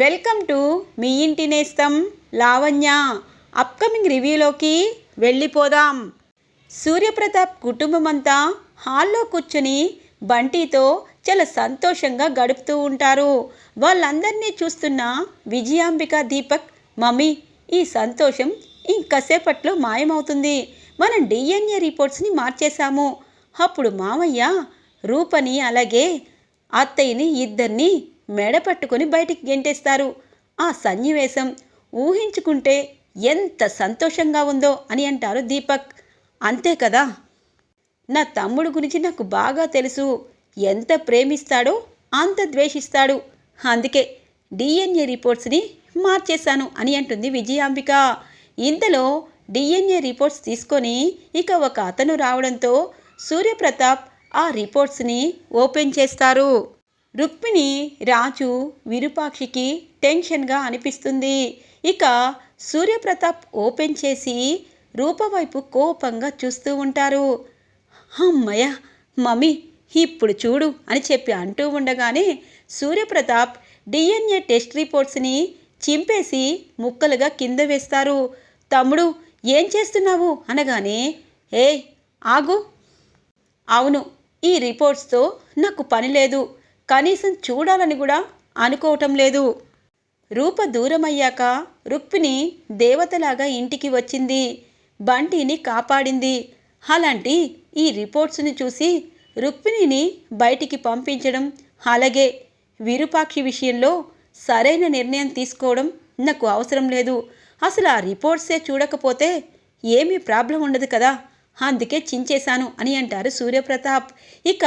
Welcome to me ఇంటి నేస్తం Lavanya. Upcoming రివ్యూలోకి వెళ్ళిపోదాం. సూర్యప్రతాప్ కుటుంబం అంతా హాల్లో కూర్చుని బంటితో చాలా సంతోషంగా గడుపుతూ ఉంటారు. వాళ్ళందరినీ చూస్తున్న విజయాంబిక దీపక్ మమ్మీ ఈ సంతోషం ఇంకసేపట్లో మాయమవుతుంది. మనం డిఎన్ఏ రిపోర్ట్స్ని మార్చేశాము. అప్పుడు మామయ్య రూపని అలాగే అత్తయ్యని ఇద్దరిని మెడ పట్టుకొని బయటికి గెంటేస్తారు. ఆ సన్నివేశం ఊహించుకుంటే ఎంత సంతోషంగా ఉందో అని అంటారు దీపక్. అంతే కదా? నా తమ్ముడు గురించి నాకు బాగా తెలుసు. ఎంత ప్రేమిస్తాడో అంత ద్వేషిస్తాడు. అందుకే డిఎన్ఏ రిపోర్ట్స్ని మార్చేశాను అని అంటుంది విజయాంబిక. ఇంతలో డిఎన్ఏ రిపోర్ట్స్ తీసుకొని ఇక ఒక అతను రావడంతో సూర్యప్రతాప్ ఆ రిపోర్ట్స్ని ఓపెన్ చేస్తారు. రుక్మిణి రాజు విరూపాక్షికి టెన్షన్గా అనిపిస్తుంది. ఇక సూర్యప్రతాప్ ఓపెన్ చేసి రూపవైపు కోపంగా చూస్తూ ఉంటారు. అమ్మయ్య మమ్మీ ఇప్పుడు చూడు అని చెప్పి అంటూ ఉండగానే సూర్యప్రతాప్ డిఎన్ఏ టెస్ట్ రిపోర్ట్స్ని చింపేసి ముక్కలుగా కింద వేస్తారు. తమ్ముడు ఏం చేస్తున్నావు? అనగానే ఏ ఆగు. అవును ఈ రిపోర్ట్స్తో నాకు పని లేదు. కనీసం చూడాలని కూడా అనుకోవటం లేదు. రూప దూరమయ్యాక రుక్మిణి దేవతలాగా ఇంటికి వచ్చింది. బంటిని కాపాడింది. అలాంటి ఈ రిపోర్ట్స్ని చూసి రుక్మిణిని బయటికి పంపించడం అలాగే విరూపాక్షి విషయంలో సరైన నిర్ణయం తీసుకోవడం నాకు అవసరం లేదు. అసలు ఆ రిపోర్ట్సే చూడకపోతే ఏమీ ప్రాబ్లం ఉండదు కదా? అందుకే చించేశాను అని అంటారు సూర్యప్రతాప్. ఇక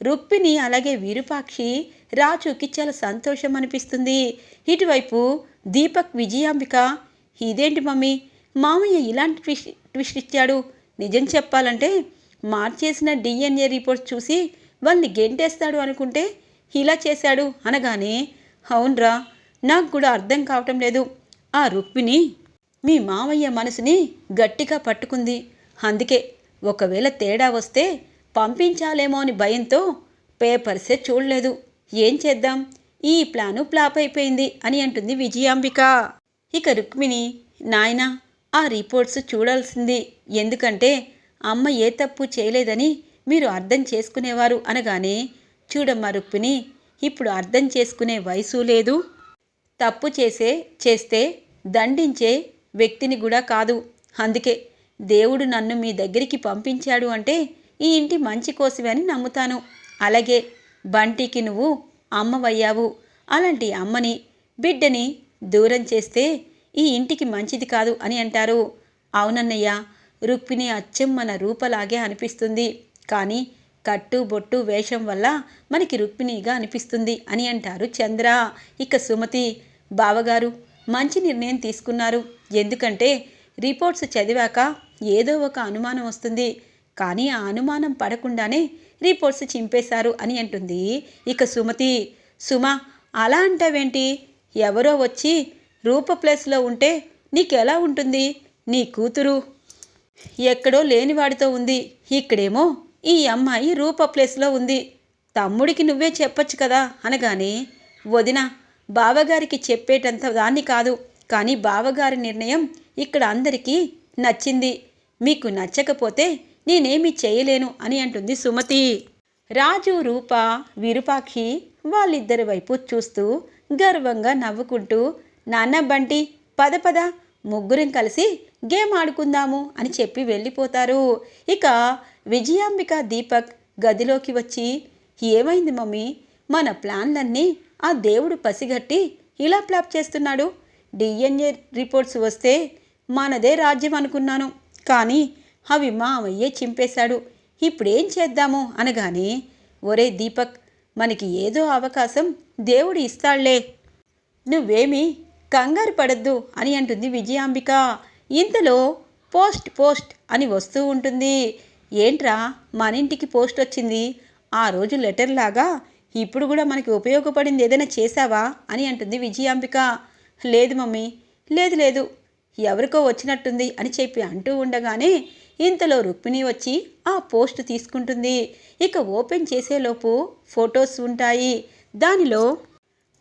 రుక్మిణి అలాగే విరూపాక్షి రాజుకి చాలా సంతోషం అనిపిస్తుంది. ఇటువైపు దీపక్ విజయాంబిక ఇదేంటి మమ్మీ? మామయ్య ఇలాంటి ట్విస్ట్ ట్విస్ట్ ఇచ్చాడు. నిజం చెప్పాలంటే మార్చేసిన డిఎన్ఏ రిపోర్ట్ చూసి వాళ్ళని గెంటేస్తాడు అనుకుంటే ఇలా చేశాడు అనగానే అవునరా నాకు కూడా అర్థం కావటం లేదు. ఆ రుక్మిణి మీ మామయ్య మనసుని గట్టిగా పట్టుకుంది. అందుకే ఒకవేళ తేడా వస్తే పంపించాలేమో అని భయంతో పేపర్సే చూడలేదు. ఏం చేద్దాం? ఈ ప్లాను ఫ్లాప్ అయిపోయింది అని అంటుంది విజయాంబిక. ఇక రుక్మిణి నాయన ఆ రిపోర్ట్స్ చూడాల్సింది. ఎందుకంటే అమ్మ ఏ తప్పు చేయలేదని మీరు అర్థం చేసుకునేవారు అనగానే చూడమ్మా రుక్మిణి ఇప్పుడు అర్థం చేసుకునే వయసు లేదు. తప్పు చేసే చేస్తే దండించే వ్యక్తిని కూడా కాదు. అందుకే దేవుడు నన్ను మీ దగ్గరికి పంపించాడు అంటే ఈ ఇంటి మంచి కోసివని అని నమ్ముతాను. అలాగే బంటికి నువ్వు అమ్మవయ్యావు. అలాంటి అమ్మని బిడ్డని దూరం చేస్తే ఈ ఇంటికి మంచిది కాదు అని అంటారు. అవునన్నయ్య రుక్మిణి అచ్చం మన రూపలాగే అనిపిస్తుంది. కానీ కట్టు బొట్టు వేషం వల్ల మనకి రుక్మిణిగా అనిపిస్తుంది అని అంటారు చంద్ర. ఇక సుమతి బావగారు మంచి నిర్ణయం తీసుకున్నారు. ఎందుకంటే రిపోర్ట్స్ చదివాక ఏదో ఒక అనుమానం వస్తుంది. కానీ ఆ అనుమానం పడకుండానే రిపోర్ట్స్ చింపేశారు అని అంటుంది. ఇక సుమతి సుమ అలా అంటావేంటి? ఎవరో వచ్చి రూప ప్లేస్లో ఉంటే నీకెలా ఉంటుంది? నీ కూతురు ఎక్కడో లేనివాడితో ఉంది. ఇక్కడేమో ఈ అమ్మాయి రూప ప్లేస్లో ఉంది. తమ్ముడికి నువ్వే చెప్పొచ్చు కదా అనగానే వదిన బావగారికి చెప్పేటంత దాన్ని కాదు. కానీ బావగారి నిర్ణయం ఇక్కడ అందరికీ నచ్చింది. మీకు నచ్చకపోతే నేనేమి చేయలేను అని అంటుంది సుమతి. రాజు రూప విరూపాక్షి వాళ్ళిద్దరి వైపు చూస్తూ గర్వంగా నవ్వుకుంటూ నాన్న బంటి పద పద ముగ్గురం కలిసి గేమ్ ఆడుకుందాము అని చెప్పి వెళ్ళిపోతారు. ఇక విజయాంబిక దీపక్ గదిలోకి వచ్చి ఏమైంది మమ్మీ? మన ప్లాన్లన్నీ ఆ దేవుడు పసిగట్టి ఇలా ప్లాప్ చేస్తున్నాడు. డిఎన్ఏ రిపోర్ట్స్ వస్తే మనదే రాజ్యం అనుకున్నాను. కానీ అవి మామయ్యే చింపేశాడు. ఇప్పుడేం చేద్దాము అనగానే ఒరే దీపక్ మనకి ఏదో అవకాశం దేవుడు ఇస్తాళ్ళే. నువ్వేమీ కంగారు పడద్దు అని అంటుంది విజయాంబిక. ఇంతలో పోస్ట్ పోస్ట్ అని వస్తూ ఉంటుంది. ఏంట్రా మన ఇంటికి పోస్ట్ వచ్చింది? ఆ రోజు లెటర్ లాగా ఇప్పుడు కూడా మనకి ఉపయోగపడింది ఏదైనా చేశావా? అని అంటుంది విజయాంబిక. లేదు మమ్మీ. లేదు లేదు. ఎవరికో వచ్చినట్టుంది అని చెప్పి అంటూ ఉండగానే ఇంతలో రుక్మిణి వచ్చి ఆ పోస్ట్ తీసుకుంటుంది. ఇక ఓపెన్ చేసేలోపు ఫొటోస్ ఉంటాయి. దానిలో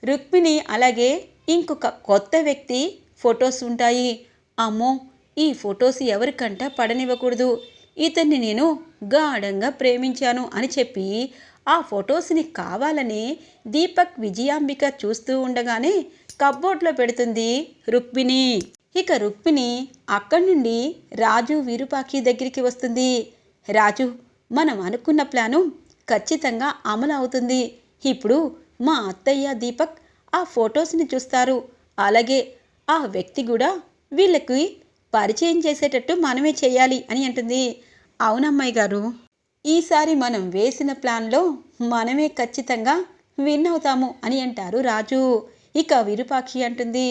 రుక్మిణి అలాగే ఇంకొక కొత్త వ్యక్తి ఫొటోస్ ఉంటాయి. అమ్మో ఈ ఫొటోస్ ఎవరికంట పడనివ్వకూడదు. ఇతన్ని నేను గాఢంగా ప్రేమించాను అని చెప్పి ఆ ఫొటోస్ని కావాలని దీపక్ విజయాంబిక చూస్తూ ఉండగానే కబ్బోర్డ్లో పెడుతుంది రుక్మిణి. ఇక రుక్మిణి అక్కడి నుండి రాజు వీరుపాకి దగ్గరికి వస్తుంది. రాజు మనం అనుకున్న ప్లాను ఖచ్చితంగా అమలు అవుతుంది. ఇప్పుడు మా అత్తయ్య దీపక్ ఆ ఫొటోస్ని చూస్తారు. అలాగే ఆ వ్యక్తి కూడా వీళ్ళకి పరిచయం చేసేటట్టు మనమే చేయాలి అని అంటుంది. అవునమ్మాయి గారు ఈసారి మనం వేసిన ప్లాన్లో మనమే ఖచ్చితంగా విన్ అవుతాము అని అంటారు రాజు. ఇక విరుపాక్షి అంటుంది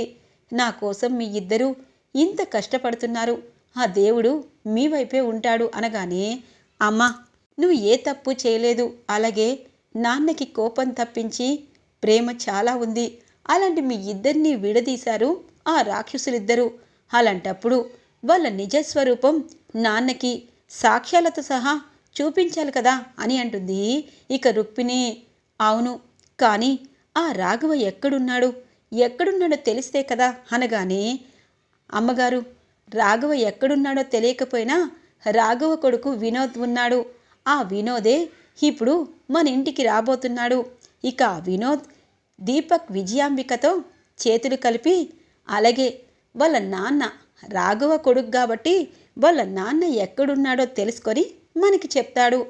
నా కోసం మీ ఇద్దరూ ఇంత కష్టపడుతున్నారు. ఆ దేవుడు మీ వైపే ఉంటాడు అనగానే అమ్మా నువ్వు ఏ తప్పు చేయలేదు. అలాగే నాన్నకి కోపం తప్పించి ప్రేమ చాలా ఉంది. అలాంటి మీ ఇద్దరిని విడదీశారు ఆ రాక్షసులిద్దరూ. అలాంటప్పుడు వాళ్ళ నిజస్వరూపం నాన్నకి సాక్ష్యాలతో సహా చూపించాలి కదా అని అంటుంది. ఇక రుక్మిణి అవును కానీ ఆ రాఘవ ఎక్కడున్నాడు? ఎక్కడున్నాడో తెలిస్తే కదా అనగానే అమ్మగారు రాఘవ ఎక్కడున్నాడో తెలియకపోయినా రాఘవ కొడుకు వినోద్ ఉన్నాడు. ఆ వినోదే ఇప్పుడు మన ఇంటికి రాబోతున్నాడు. ఇక ఆ వినోద్ దీపక్ విజయాంబికతో చేతులు కలిపి అలాగే వాళ్ళ నాన్న రాఘవ కొడుకు కాబట్టి వాళ్ళ నాన్న ఎక్కడున్నాడో తెలుసుకొని మనకి చెప్తాడు.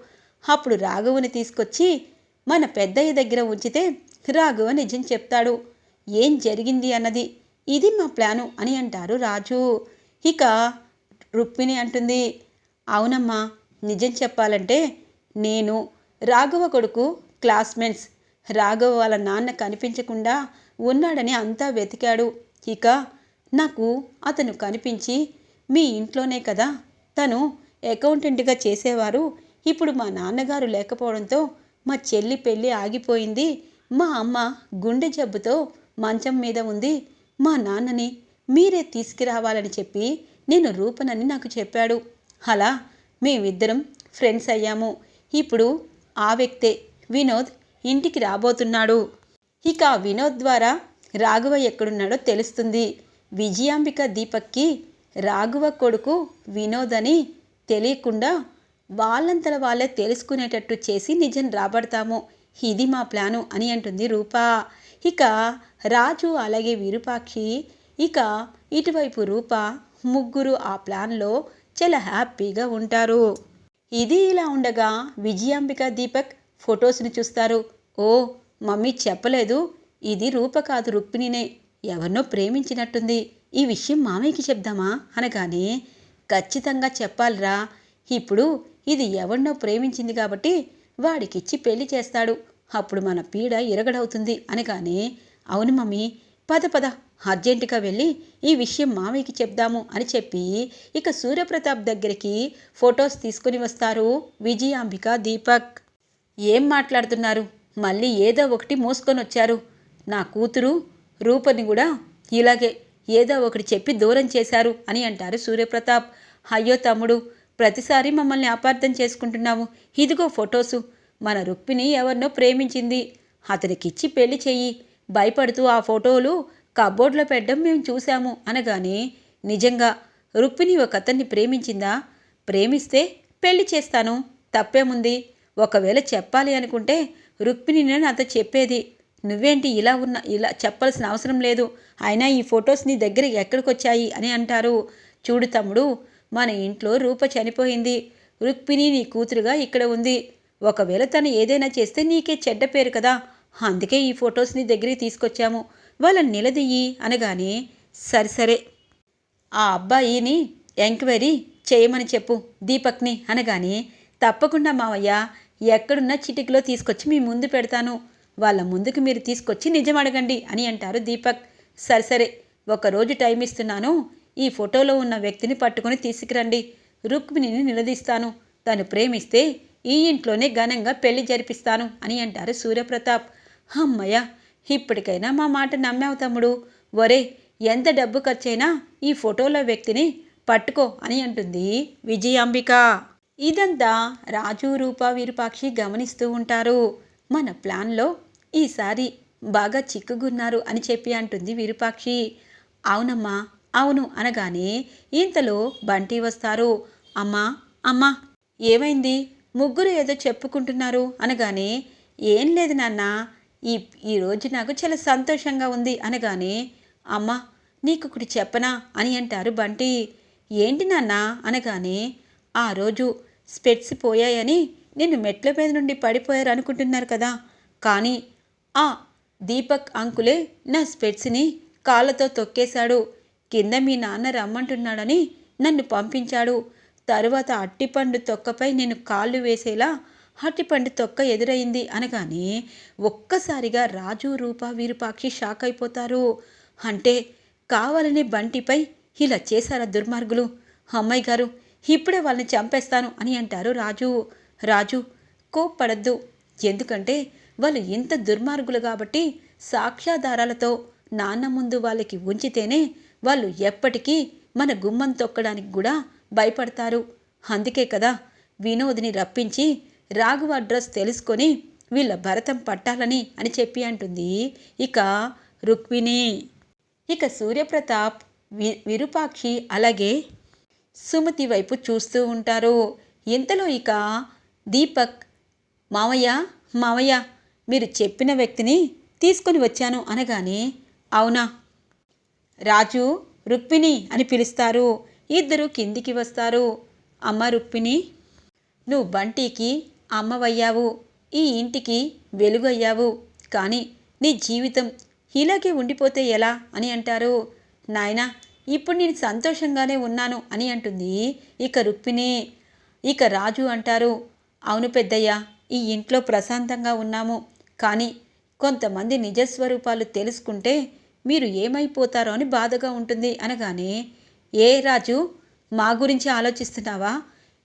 అప్పుడు రాఘవుని తీసుకొచ్చి మన పెద్దయ్య దగ్గర ఉంచితే రాఘవ నిజం చెప్తాడు. ఏం జరిగింది అన్నది. ఇది మా ప్లాను అని అంటారు రాజు. ఇక రుక్మిణి అంటుంది అవునమ్మా నిజం చెప్పాలంటే నేను రాఘవ కొడుకు క్లాస్మేట్స్. రాఘవ వాళ్ళ నాన్న కనిపించకుండా ఉన్నాడని అంతా వెతికాడు. ఇక నాకు అతను కనిపించి మీ ఇంట్లోనే కదా. తను అకౌంటెంట్గా చేసేవారు. ఇప్పుడు మా నాన్నగారు లేకపోవడంతో మా చెల్లి పెళ్ళి ఆగిపోయింది. మా అమ్మ గుండె జబ్బుతో మంచం మీద ఉంది. మా నాన్నని మీరే తీసుకురావాలని చెప్పి నేను రూపనని నాకు చెప్పాడు. అలా మేమిద్దరం ఫ్రెండ్స్ అయ్యాము. ఇప్పుడు ఆ వ్యక్తే వినోద్ ఇంటికి రాబోతున్నాడు. ఇక ఆ వినోద్ ద్వారా రాఘవ ఎక్కడున్నాడో తెలుస్తుంది. విజయాంబిక దీపక్కి రాఘవ కొడుకు వినోద్ అని తెలియకుండా వాళ్ళంతల వాళ్ళే తెలుసుకునేటట్టు చేసి నిజం రాబడతాము. ఇది మా ప్లాను అని అంటుంది రూపా. ఇక రాజు అలాగే విరూపాక్షి. ఇక ఇటువైపు రూప ముగ్గురు ఆ ప్లాన్లో చాలా హ్యాపీగా ఉంటారు. ఇది ఇలా ఉండగా విజయాంబిక దీపక్ ఫొటోస్ని చూస్తారు. ఓ మమ్మీ చెప్పలేదు. ఇది రూప కాదు రుక్మిణినే. ఎవరినో ప్రేమించినట్టుంది. ఈ విషయం మామయ్యకి చెప్దామా? అనగానే ఖచ్చితంగా చెప్పాలిరా. ఇప్పుడు ఇది ఎవరినో ప్రేమించింది కాబట్టి వాడికిచ్చి పెళ్ళి చేస్తాడు. అప్పుడు మన పీడ ఇరగడవుతుంది. అనగానే అవును మమ్మీ. పద పద. అర్జెంటుగా వెళ్ళి ఈ విషయం మామయ్యకి చెప్దాము అని చెప్పి ఇక సూర్యప్రతాప్ దగ్గరికి ఫొటోస్ తీసుకుని వస్తారు విజయాంబిక దీపక్. ఏం మాట్లాడుతున్నారు? మళ్ళీ ఏదో ఒకటి మోసుకొని వచ్చారు. నా కూతురు రూపని కూడా ఇలాగే ఏదో ఒకటి చెప్పి దూరం చేశారు అని అంటారు సూర్యప్రతాప్. అయ్యో తమ్ముడు ప్రతిసారి మమ్మల్ని అపార్థం చేసుకుంటున్నావు. ఇదిగో ఫొటోసు. మన రుక్మిణి ఎవరినో ప్రేమించింది. అతనికిచ్చి పెళ్ళి చెయ్యి. భయపడుతూ ఆ ఫోటోలు కబోర్డ్లో పెట్టడం మేము చూశాము అనగానే నిజంగా రుక్మిణి ఒక అతన్ని ప్రేమించిందా? ప్రేమిస్తే పెళ్ళి చేస్తాను. తప్పేముంది? ఒకవేళ చెప్పాలి అనుకుంటే రుక్మిణిని నాతో చెప్పేది. నువ్వేంటి ఇలా ఉన్న ఇలా చెప్పాల్సిన అవసరం లేదు. అయినా ఈ ఫొటోస్ నీ దగ్గర ఎక్కడికి వచ్చాయి అని అంటారు. చూడు తమ్ముడు మన ఇంట్లో రూప చనిపోయింది. రుక్మిణి నీ కూతురుగా ఇక్కడ ఉంది. ఒకవేళ తను ఏదైనా చేస్తే నీకే చెడ్డ పేరు కదా. అందుకే ఈ ఫొటోస్ని దగ్గరికి తీసుకొచ్చాము. వాళ్ళని నిలదీయి అనగానే సరే సరే. ఆ అబ్బాయిని ఎంక్వైరీ చేయమని చెప్పు దీపక్ని అనగానే తప్పకుండా మావయ్య ఎక్కడున్న చిటికలో తీసుకొచ్చి మీ ముందు పెడతాను. వాళ్ళ ముందుకు మీరు తీసుకొచ్చి నిజం అడగండి అని అంటారు దీపక్. సరే సరే. ఒకరోజు టైం ఇస్తున్నాను. ఈ ఫోటోలో ఉన్న వ్యక్తిని పట్టుకొని తీసుకురండి. రుక్మిణిని నిలదీస్తాను. తను ప్రేమిస్తే ఈ ఇంట్లోనే ఘనంగా పెళ్ళి జరిపిస్తాను అని అంటారు సూర్యప్రతాప్. అమ్మయ్య ఇప్పటికైనా మా మాట నమ్మావు తమ్ముడు. ఒరే ఎంత డబ్బు ఖర్చైనా ఈ ఫోటోలో వ్యక్తిని పట్టుకో అని అంటుంది విజయాంబిక. ఇదంతా రాజు రూప విరూపాక్షి గమనిస్తూ ఉంటారు. మన ప్లాన్లో ఈసారి బాగా చిక్కుగున్నారు అని చెప్పి అంటుంది విరూపాక్షి. అవునమ్మా అవును అనగానే ఇంతలో బంటి వస్తారు. అమ్మా అమ్మా ఏమైంది? ముగ్గురు ఏదో చెప్పుకుంటున్నారు అనగానే ఏం లేదు నాన్న ఈ ఈరోజు నాకు చాలా సంతోషంగా ఉంది అనగానే అమ్మా నీకు ఒకటి చెప్పనా? అని అంటారు బంటి. ఏంటి నాన్న? అనగానే ఆ రోజు స్పెట్స్ పోయాయని నిన్ను మెట్ల మీద నుండి పడిపోయారు అనుకుంటున్నారు కదా. కానీ ఆ దీపక్ అంకులే నా స్పెట్స్ని కాళ్ళతో తొక్కేశాడు. కింద మీ నాన్న రమ్మంటున్నాడని నన్ను పంపించాడు. తరువాత అట్టిపండు తొక్కపై నేను కాళ్ళు వేసేలా అరటిపండు తొక్క ఎదురైంది అనగానే ఒక్కసారిగా రాజు రూప వీరుపాక్షి షాక్ అయిపోతారు. అంటే కావాలని బంటిపై ఇలా చేశారా దుర్మార్గులు? అమ్మాయి గారు ఇప్పుడే వాళ్ళని చంపేస్తాను అని అంటారు రాజు. రాజు కోప్పడద్దు. ఎందుకంటే వాళ్ళు ఇంత దుర్మార్గులు కాబట్టి సాక్ష్యాధారాలతో నాన్న ముందు వాళ్ళకి ఉంచితేనే వాళ్ళు ఎప్పటికీ మన గుమ్మం తొక్కడానికి కూడా భయపడతారు. అందుకే కదా వినోద్ని రప్పించి రాఘవ అడ్రస్ తెలుసుకొని వీళ్ళ భరతం పట్టాలని అని చెప్పి అంటుంది. ఇక రుక్మిణి. ఇక సూర్యప్రతాప్ వి విరూపాక్షి అలాగే సుమతి వైపు చూస్తూ ఉంటారు. ఇంతలో ఇక దీపక్ మావయ్య మావయ్య మీరు చెప్పిన వ్యక్తిని తీసుకొని వచ్చాను అనగానే అవునా? రాజు రుక్మిణి అని పిలుస్తారు. ఇద్దరు కిందికి వస్తారు. అమ్మ రుక్మిణి నువ్వు బంటికి అమ్మవయ్యావు ఈ ఇంటికి వెలుగు అయ్యావు కానీ నీ జీవితం ఇలాగే ఉండిపోతే ఎలా? అని అంటారు. నాయనా ఇప్పుడు నేను సంతోషంగానే ఉన్నాను అని అంటుంది ఇక రుక్మిణి. ఇక రాజు అంటారు. అవును పెద్దయ్య ఈ ఇంట్లో ప్రశాంతంగా ఉన్నాము. కానీ కొంతమంది నిజస్వరూపాలు తెలుసుకుంటే మీరు ఏమైపోతారో అని బాధగా ఉంటుంది అనగానే ఏ రాజు మా గురించి ఆలోచిస్తున్నావా?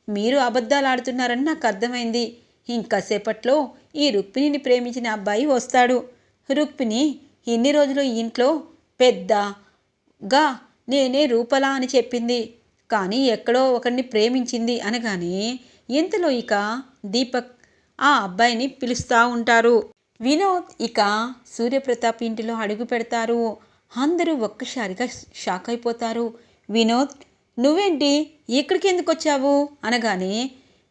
మీరు అబద్ధాలు ఆడుతున్నారని నాకు అర్థమైంది. ఇంకాసేపట్లో ఈ రుక్మిణిని ప్రేమించిన అబ్బాయి వస్తాడు. రుక్మిణి ఇన్ని రోజులు ఈ ఇంట్లో పెద్దగా నేనే రూపలా అని చెప్పింది. కానీ ఎక్కడో ఒకరిని ప్రేమించింది అనగానే ఇంతలో ఇక దీపక్ ఆ అబ్బాయిని పిలుస్తూ ఉంటారు. వినోద్ ఇక సూర్యప్రతాప్ ఇంటిలో అడుగు పెడతారు. అందరూ ఒక్కసారిగా షాక్ అయిపోతారు. వినోద్ నువ్వేంటి ఇక్కడికి ఎందుకు వచ్చావు? అనగానే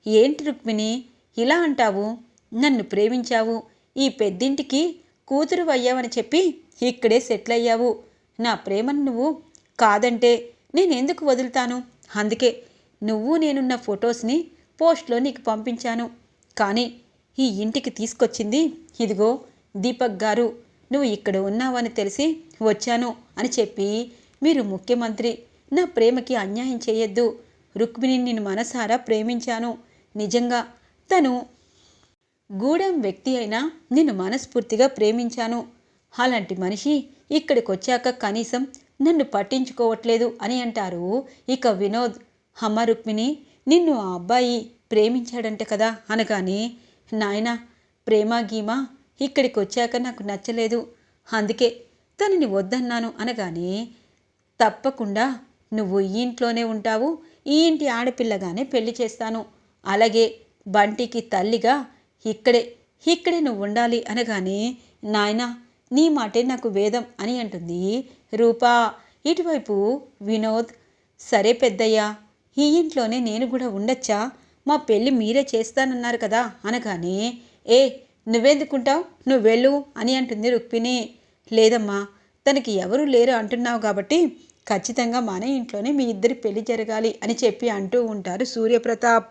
ఏంటి రుక్మిణి ఇలా అంటావు? నన్ను ప్రేమించావు. ఈ పెద్దింటికి కూతురు అయ్యావని చెప్పి ఇక్కడే సెటిల్ అయ్యావు. నా ప్రేమను నువ్వు కాదంటే నేనెందుకు వదులుతాను? అందుకే నువ్వు నేనున్న ఫొటోస్ని పోస్ట్లో నీకు పంపించాను. కానీ ఈ ఇంటికి తీసుకొచ్చింది ఇదిగో దీపక్ గారు. నువ్వు ఇక్కడ ఉన్నావని తెలిసి వచ్చాను అని చెప్పి మీరు ముఖ్యమంత్రి నా ప్రేమకి అన్యాయం చేయొద్దు. రుక్మిణిని నేను మనసారా ప్రేమించాను. నిజంగా తను గూడెం వ్యక్తి అయినా నిన్ను మనస్ఫూర్తిగా ప్రేమించాను. అలాంటి మనిషి ఇక్కడికి వచ్చాక కనీసం నన్ను పట్టించుకోవట్లేదు అని అంటారు ఇక వినోద్. అమ్మ రుక్మిణి నిన్ను ఆ అబ్బాయి ప్రేమించాడంటే కదా అనగానే నాయనా ప్రేమ గీమా ఇక్కడికి వచ్చాక నాకు నచ్చలేదు. అందుకే తనని వద్దన్నాను అనగానే తప్పకుండా నువ్వు ఈ ఇంట్లోనే ఉంటావు ఈ ఇంటి ఆడపిల్లగానే పెళ్ళి చేస్తాను. అలాగే బంటికి తల్లిగా ఇక్కడే ఇక్కడే నువ్వు ఉండాలి అనగానే నాయనా నీ మాటే నాకు వేదం అని అంటుంది రూపా. ఇటువైపు వినోద్ సరే పెద్దయ్యా ఈ ఇంట్లోనే నేను కూడా ఉండొచ్చా? మా పెళ్ళి మీరే చేస్తానన్నారు కదా అనగానే ఏ నువ్వెందుకుంటావు? నువ్వు వెళ్ళు అని అంటుంది రుక్మిణి. లేదమ్మా తనకి ఎవరూ లేరు అంటున్నావు కాబట్టి ఖచ్చితంగా మన ఇంట్లోనే మీ ఇద్దరి పెళ్ళి జరగాలి అని చెప్పి అంటూ ఉంటారు సూర్యప్రతాప్.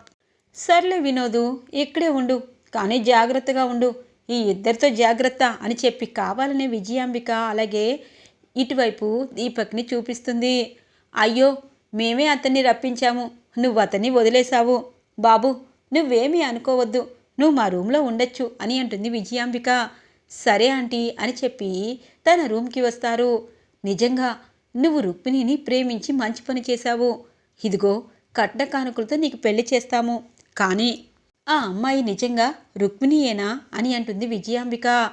సర్లే వినోదు ఇక్కడే ఉండు కానీ జాగ్రత్తగా ఉండు ఈ ఇద్దరితో జాగ్రత్త అని చెప్పి కావాలనే విజయాంబిక అలాగే ఇటువైపు దీపక్ని చూపిస్తుంది. అయ్యో మేమే అతన్ని రప్పించాము నువ్వు అతన్ని వదిలేశావు. బాబు నువ్వేమీ అనుకోవద్దు నువ్వు మా రూమ్లో ఉండొచ్చు అని అంటుంది విజయాంబిక. సరే ఆంటీ అని చెప్పి తన రూమ్కి వస్తారు. నిజంగా నువ్వు రుక్మిణిని ప్రేమించి మంచి పని చేశావు. ఇదిగో కట్న కానుకలతో నీకు పెళ్ళి చేస్తాము. కానీ ఆ అమ్మాయి నిజంగా రుక్మిణియేనా అని అంటుంది విజయాంబిక.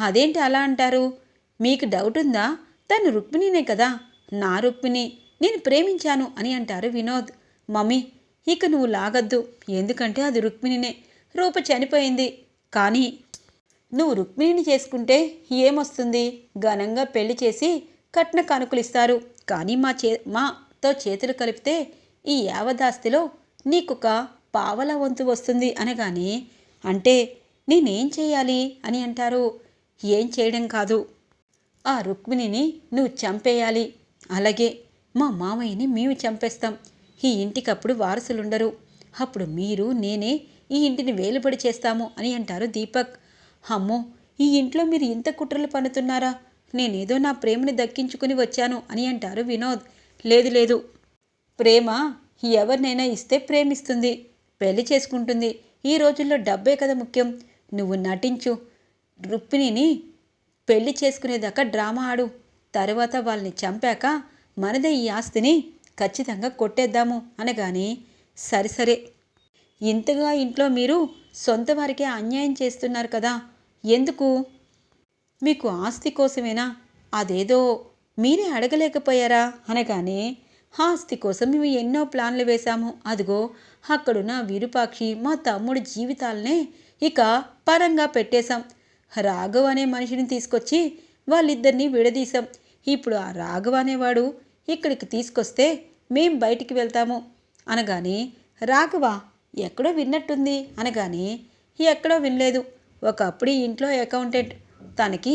అదేంటి అలా అంటారు? మీకు డౌట్ ఉందా? తను రుక్మిణినే కదా. నా రుక్మిణి నేను ప్రేమించాను అని అంటారు వినోద్. మమ్మీ ఇక నువ్వు లాగద్దు. ఎందుకంటే అది రుక్మిణినే. రూప చనిపోయింది. కానీ నువ్వు రుక్మిణిని చేసుకుంటే ఏమొస్తుంది? ఘనంగా పెళ్ళి చేసి కట్న కానుకలు ఇస్తారు కానీ మా చే మాతో చేతులు కలిపితే ఈ యావదాస్తిలో నీకొక పావల వంతు వస్తుంది అనగానే అంటే నేనేం చేయాలి అని అంటారు. ఏం చేయడం కాదు. ఆ రుక్మిణిని నువ్వు చంపేయాలి. అలాగే మా మామయ్యని మేము చంపేస్తాం. ఈ ఇంటికప్పుడు వారసులుండరు. అప్పుడు మీరు నేనే ఈ ఇంటిని వేలుబడి చేస్తాము అని అంటారు దీపక్. అమ్మో ఈ ఇంట్లో మీరు ఇంత కుట్రలు పన్నుతున్నారా? నేనేదో నా ప్రేమని దక్కించుకుని వచ్చాను అని అంటారు వినోద్. లేదు లేదు. ప్రేమ ఎవరినైనా ఇస్తే ప్రేమిస్తుంది పెళ్ళి చేసుకుంటుంది. ఈ రోజుల్లో డబ్బే కదా ముఖ్యం. నువ్వు నటించు రుక్మిణిని పెళ్ళి చేసుకునేదాకా డ్రామా ఆడు. తర్వాత వాళ్ళని చంపాక మనదే ఈ ఆస్తిని ఖచ్చితంగా కొట్టేద్దాము అనగానే సరే సరే. ఇంతగా ఇంట్లో మీరు సొంత వారికే అన్యాయం చేస్తున్నారు కదా. ఎందుకు? మీకు ఆస్తి కోసమేనా? అదేదో మీరే అడగలేకపోయారా? అనగానే ఆస్తి కోసం మేము ఎన్నో ప్లాన్లు వేశాము. అదిగో అక్కడున్న విరూపాక్షి మా తమ్ముడి జీవితాలనే ఇక పరంగా పెట్టేశాం. రాఘవ్ అనే మనిషిని తీసుకొచ్చి వాళ్ళిద్దరినీ విడదీశాం. ఇప్పుడు ఆ రాఘవ్ అనేవాడు ఇక్కడికి తీసుకొస్తే మేం బయటికి వెళ్తాము. అనగానే రాఘవ ఎక్కడో విన్నట్టుంది. అనగానే ఎక్కడో వినలేదు. ఒకప్పుడు ఇంట్లో అకౌంటెంట్ తనకి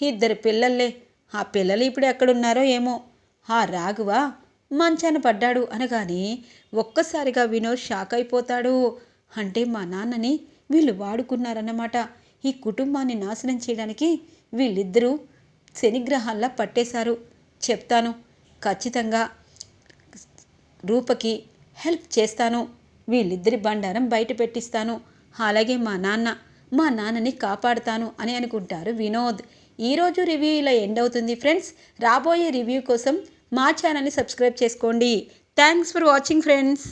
ఇద్దరు పిల్లల్లే ఆ పిల్లలు ఇప్పుడు ఎక్కడున్నారో ఏమో. ఆ రాఘవ మంచాన పడ్డాడు అనగానే ఒక్కసారిగా వినోద్ షాక్ అయిపోతాడు. అంటే మా నాన్నని వీళ్ళు వాడుకున్నారన్నమాట. ఈ కుటుంబాన్ని నాశనం చేయడానికి వీళ్ళిద్దరూ శనిగ్రహాల్లా పట్టేశారు. చెప్తాను. ఖచ్చితంగా రూపకి హెల్ప్ చేస్తాను. వీళ్ళిద్దరి బండారం బయట పెట్టిస్తాను. అలాగే మా నాన్న మా నాన్నని కాపాడుతాను అని అనుకుంటారు వినోద్. ఈరోజు రివ్యూ ఇలా ఎండ్ అవుతుంది ఫ్రెండ్స్. రాబోయే రివ్యూ కోసం మా ఛానల్ని సబ్స్క్రైబ్ చేసుకోండి. Thanks for watching friends.